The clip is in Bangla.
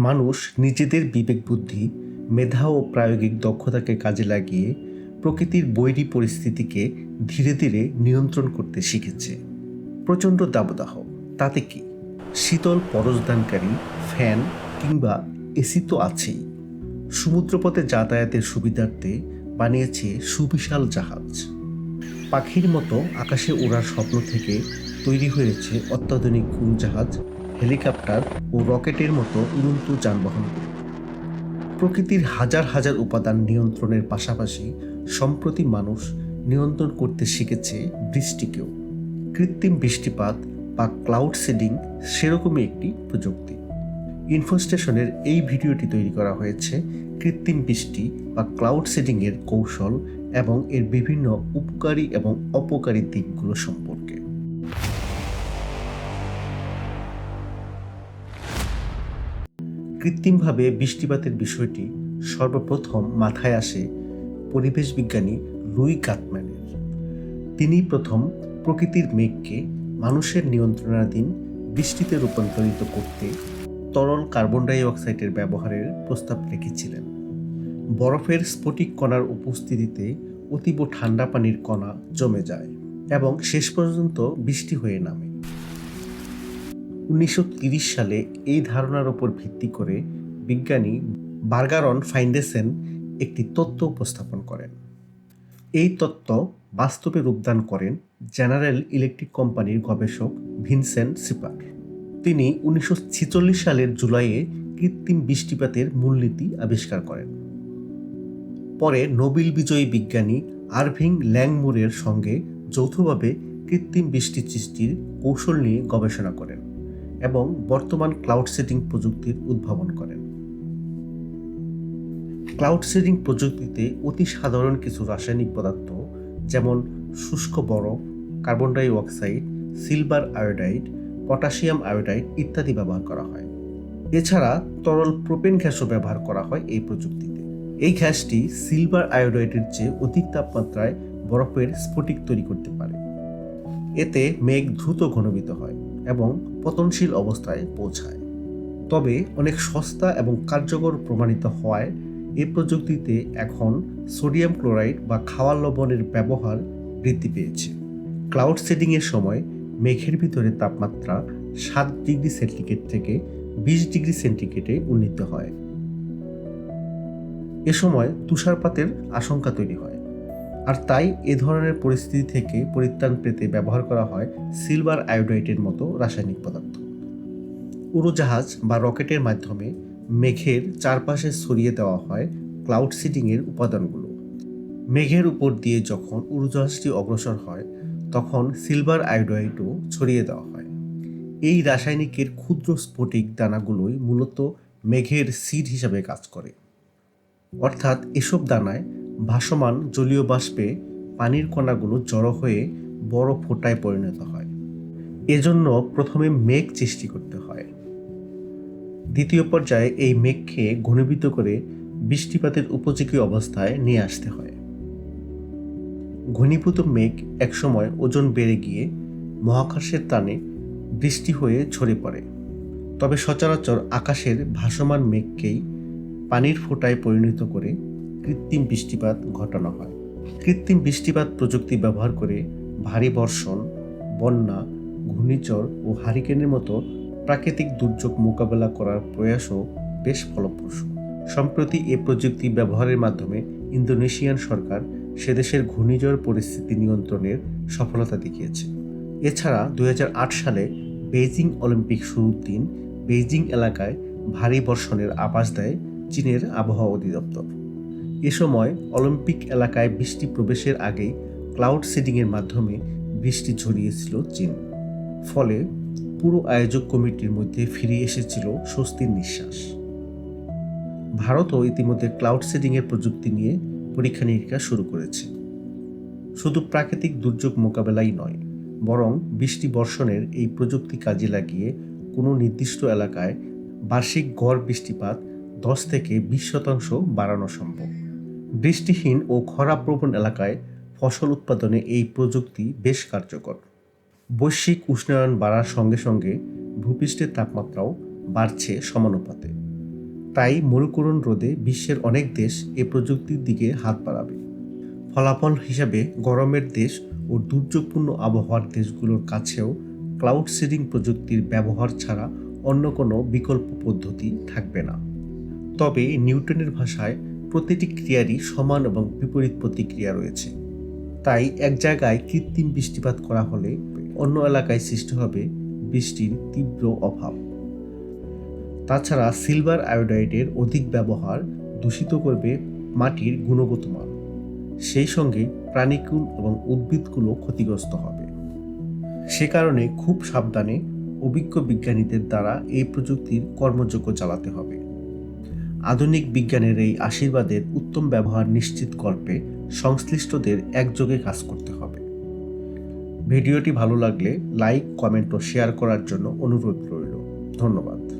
মানুষ নিজেদের বিবেক বুদ্ধি, মেধা ও প্রায়োগিক দক্ষতাকে কাজে লাগিয়ে প্রকৃতির বৈরী পরিস্থিতিকে ধীরে ধীরে নিয়ন্ত্রণ করতে শিখেছে। প্রচণ্ড দাবদাহ। তাতে কি? শীতল পরশদানকারী ফ্যান কিংবা এসি তো আছেই। সমুদ্রপথে যাতায়াতের সুবিধার্থে বানিয়েছে সুবিশাল জাহাজ। পাখির মতো আকাশে ওড়ার স্বপ্ন থেকে তৈরি হয়েছে অত্যাধুনিক উড়োজাহাজ হেলিকপ্টার ও রকেটের মতো উড়ন্ত যানবাহন। প্রকৃতির হাজার হাজার উপাদান নিয়ন্ত্রণের পাশাপাশি সম্প্রতি মানুষ নিয়ন্ত্রণ করতে শিখেছে বৃষ্টিকেও। কৃত্রিম বৃষ্টিপাত বা ক্লাউড সেডিং সেরকমই একটি প্রযুক্তি। ইনফোস্টেশনের এই ভিডিওটি তৈরি করা হয়েছে কৃত্রিম বৃষ্টি বা ক্লাউড সেডিংয়ের কৌশল এবং এর বিভিন্ন উপকারী এবং অপকারী দিকগুলো সম্পর্কে। কৃত্রিমভাবে বৃষ্টিপাতের বিষয়টি সর্বপ্রথম মাথায় আসে পরিবেশ বিজ্ঞানী লুই কাতম্যানের তিনি প্রথম প্রকৃতির মেঘকে মানুষের নিয়ন্ত্রণাধীন বৃষ্টিতে রূপান্তরিত করতে তরল কার্বন ডাই অক্সাইডের ব্যবহারের প্রস্তাব রেখেছিলেন। বরফের স্ফটিক কণার উপস্থিতিতে অতীব ঠান্ডা পানির কণা জমে যায় এবং শেষ পর্যন্ত বৃষ্টি হয়ে নামে। উনিশশো সালে এই ধারণার উপর ভিত্তি করে বিজ্ঞানী বার্গারন ফাইন্ডেসেন একটি তত্ত্ব উপস্থাপন করেন। এই তত্ত্ব বাস্তবে রূপদান করেন জেনারেল ইলেকট্রিক কোম্পানির গবেষক ভিনসেন্ট সিপার তিনি উনিশশো ছেচল্লিশ সালের জুলাইয়ে কৃত্রিম বৃষ্টিপাতের মূলনীতি আবিষ্কার করেন। পরে নোবেল বিজয়ী বিজ্ঞানী আরভিং ল্যাংমুরের সঙ্গে যৌথভাবে কৃত্রিম বৃষ্টি সৃষ্টির কৌশল নিয়ে গবেষণা করেন। এবং বর্তমান ক্লাউড সেটিং প্রযুক্তির উদ্ভাবন করেন। ক্লাউড সেটিং প্রযুক্তিতে অতি সাধারণ কিছু রাসায়নিক পদার্থ, যেমন শুষ্ক বরফ carbon dioxide silver iodide potassium iodide ইত্যাদি ব্যবহার করা হয়। এছাড়া তরল প্রোপেন গ্যাসও ব্যবহার করা হয় এই প্রযুক্তিতে। এই গ্যাসটি সিলভার আয়োডাইডের চেয়ে অধিক তাপমাত্রায় বরফের স্ফটিক তৈরি করতে পারে। এতে মেঘ দ্রুত ঘনীভূত হয়। এবং পতনশীল অবস্থায় পৌঁছায়। তবে অনেক সস্তা এবং কার্যকর প্রমাণিত হওয়ায় এই প্রযুক্তিতে এখন সোডিয়াম ক্লোরাইড বা খাওয়ার লবণের ব্যবহার বৃদ্ধি পেয়েছে। ক্লাউড সেডিংয়ের সময় মেঘের ভিতরে তাপমাত্রা সাত ডিগ্রি সেন্টিগ্রেড থেকে বিশ ডিগ্রি সেন্টিগ্রেডে উন্নীত হয়। এ সময় তুষারপাতের আশঙ্কা তৈরি হয়। আর তাই এ ধরনের পরিস্থিতি থেকে পরিত্রাণ পেতে ব্যবহার করা হয় সিলভার আয়োডাইটের মতো রাসায়নিক পদার্থ। উড়োজাহাজ বা রকেটের মাধ্যমে মেঘের চারপাশে ছড়িয়ে দেওয়া হয় ক্লাউড সিডিংয়ের উপাদানগুলো। মেঘের উপর দিয়ে যখন উড়োজাহাজটি অগ্রসর হয়, তখন সিলভার আয়োডাইটও ছড়িয়ে দেওয়া হয়। এই রাসায়নিকের ক্ষুদ্র স্ফটিক দানাগুলোই মূলত মেঘের সিড হিসাবে কাজ করে। অর্থাৎ এসব দানায় ভাসমান জলীয় বাষ্পে পানির কণাগুলো জড়ো হয়ে বড় ফোঁটায় পরিণত হয়। এজন্য প্রথমে মেঘ সৃষ্টি করতে হয়। দ্বিতীয় পর্যায়ে এই মেঘকে ঘনীভূত করে বৃষ্টিপাতের উপযোগী অবস্থায় নিয়ে আসতে হয়। ঘনীভূত মেঘ একসময় ওজন বেড়ে গিয়ে মহাকাশের টানে বৃষ্টি হয়ে ঝরে পড়ে। তবে সচরাচর আকাশের ভাসমান মেঘকেই পানির ফোঁটায় পরিণত করে কৃত্রিম বৃষ্টিপাত ঘটানো হয়। কৃত্রিম বৃষ্টিপাত প্রযুক্তি ব্যবহার করে ভারী বর্ষণ, বন্যা, ঘূর্ণিঝড় ও হারিকেনের মতো প্রাকৃতিক দুর্যোগ মোকাবেলা করার প্রয়াসও বেশ ফলপ্রসূ। সম্প্রতি এ প্রযুক্তি ব্যবহারের মাধ্যমে ইন্দোনেশিয়ান সরকার সেদেশের ঘূর্ণিঝড় পরিস্থিতি নিয়ন্ত্রণের সফলতা দেখিয়েছে। এছাড়া দু হাজার আট সালে বেইজিং অলিম্পিক শুরুর দিন বেইজিং এলাকায় ভারী বর্ষণের আভাস দেয় চীনের আবহাওয়া অধিদপ্তর। এ সময় অলিম্পিক এলাকায় বৃষ্টি প্রবেশের আগেই ক্লাউড সিডিংয়ের মাধ্যমে বৃষ্টি ঝরিয়েছিল চীন। ফলে পুরো আয়োজক কমিটির মধ্যে ফিরে এসেছিল স্বস্তির নিঃশ্বাস। ভারতও ইতিমধ্যে ক্লাউড সিডিংয়ের প্রযুক্তি নিয়ে পরীক্ষা নিরীক্ষা শুরু করেছে। শুধু প্রাকৃতিক দুর্যোগ মোকাবেলাই নয়, বরং বৃষ্টি বর্ষণের এই প্রযুক্তি কাজে লাগিয়ে কোনো নির্দিষ্ট এলাকায় বার্ষিক গড় বৃষ্টিপাত দশ থেকে বিশ শতাংশ বাড়ানো সম্ভব। বৃষ্টিহীন ও খরাপ্রবণ এলাকায় ফসল উৎপাদনে এই প্রযুক্তি বেশ কার্যকর। বৈশ্বিক উষ্ণায়ন বাড়ার সঙ্গে সঙ্গে ভূপৃষ্ঠের তাপমাত্রাও বাড়ছে সমানুপাতে। তাই মরুকরণ রোধে বিশ্বের অনেক দেশ এ প্রযুক্তির দিকে হাত বাড়াবে। ফলাফল হিসাবে গরমের দেশ ও দুর্যোগপূর্ণ আবহাওয়ার দেশগুলোর কাছেও ক্লাউড সিডিং প্রযুক্তির ব্যবহার ছাড়া অন্য কোনো বিকল্প পদ্ধতি থাকবে না। তবে নিউটনের ভাষায় প্রতিটি ক্রিয়ারই সমান এবং বিপরীত প্রতিক্রিয়া রয়েছে। তাই এক জায়গায় কৃত্রিম বৃষ্টিপাত করা হলে অন্য এলাকায় সৃষ্টি হবে বৃষ্টির তীব্র অভাব। তাছাড়া সিলভার আয়োডাইডের অধিক ব্যবহার দূষিত করবে মাটির গুণগত মান। সেই সঙ্গে প্রাণীকুল এবং উদ্ভিদগুলো ক্ষতিগ্রস্ত হবে। সে কারণে খুব সাবধানে অভিজ্ঞ বিজ্ঞানীদের দ্বারা এই প্রযুক্তির কর্মযোগ্য চালাতে হবে। আধুনিক বিজ্ঞানের এই আশীর্বাদের উত্তম ব্যবহার নিশ্চিত করবে, সংশ্লিষ্টদের একযোগে কাজ করতে হবে। ভিডিওটি ভালো লাগলে লাইক, কমেন্ট ও শেয়ার করার জন্য অনুরোধ রইল। ধন্যবাদ।